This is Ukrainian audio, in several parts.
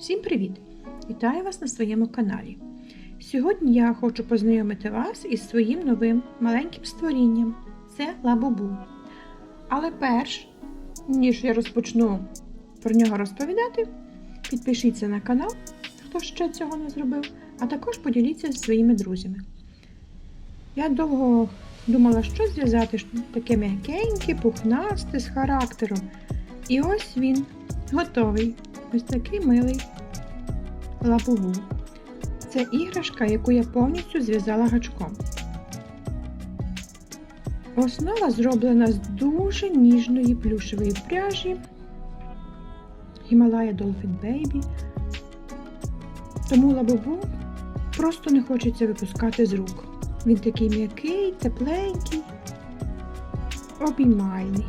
Всім привіт! Вітаю вас на своєму каналі. Сьогодні я хочу познайомити вас із своїм новим маленьким створінням це лабубу. Але перш ніж я розпочну про нього розповідати, підпишіться на канал, хто ще цього не зробив, а також поділіться зі своїми друзями. Я довго думала, що зв'язати таке м'якеньке, пухнасте з характером. І ось він готовий. Ось такий милий лапугу. Це іграшка, яку я повністю зв'язала гачком. Основа зроблена з дуже ніжної плюшевої пряжі Himalaya Dolphin Baby. Тому лабубу просто не хочеться випускати з рук. Він такий м'який, тепленький, обіймальний.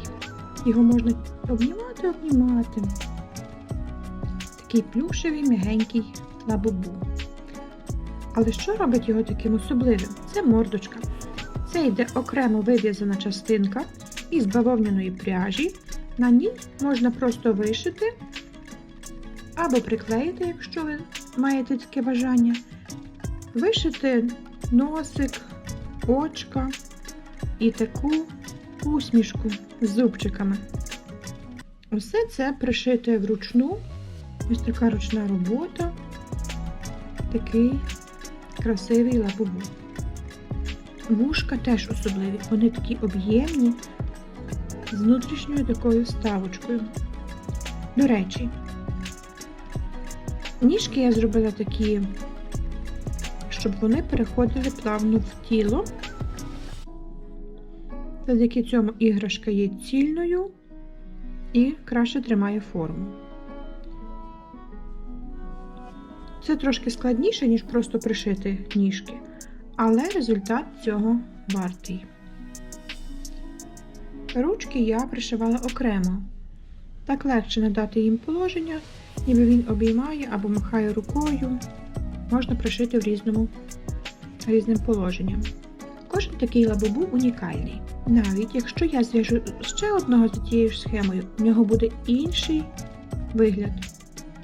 Його можна обнімати, обнімати. Такий плюшевий, м'ягенький лабубу. Але що робить його таким особливим? Це мордочка. Це йде окремо вив'язана частинка із бавовняної пряжі. На ній можна просто вишити або приклеїти, якщо ви маєте таке бажання. Вишити носик, очка і таку усмішку з зубчиками. Усе це пришите вручну. Ось така ручна робота, такий красивий лабубу. Вушка теж особливі, вони такі об'ємні, з внутрішньою такою вставочкою. До речі, ніжки я зробила такі, щоб вони переходили плавно в тіло. Завдяки цьому іграшка є цільною і краще тримає форму. Це трошки складніше, ніж просто пришити ніжки, але результат цього вартий. Ручки я пришивала окремо. Так легше надати їм положення, ніби він обіймає або махає рукою. Можна пришити в різному різним положенням. Кожен такий лабубу унікальний. Навіть якщо я зв'яжу ще одного за тією ж схемою, в нього буде інший вигляд,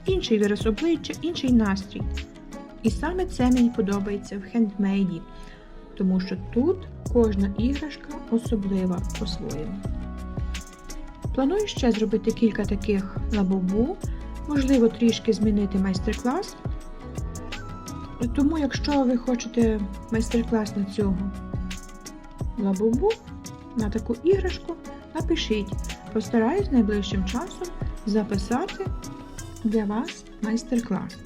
інший вираз обличчя, інший настрій. І саме це мені подобається в хендмейді, тому що тут кожна іграшка особлива по-своєму. Планую ще зробити кілька таких лабубу, можливо, трішки змінити майстер-клас. Тому, якщо ви хочете майстер-клас на цього лабубу, на таку іграшку, напишіть. Постараюсь найближчим часом записати для вас майстер-клас.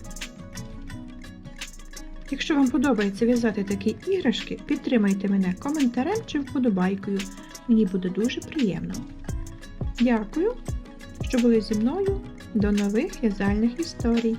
Якщо вам подобається в'язати такі іграшки, підтримайте мене коментарем чи вподобайкою. Мені буде дуже приємно. Дякую, що були зі мною. До нових в'язальних історій!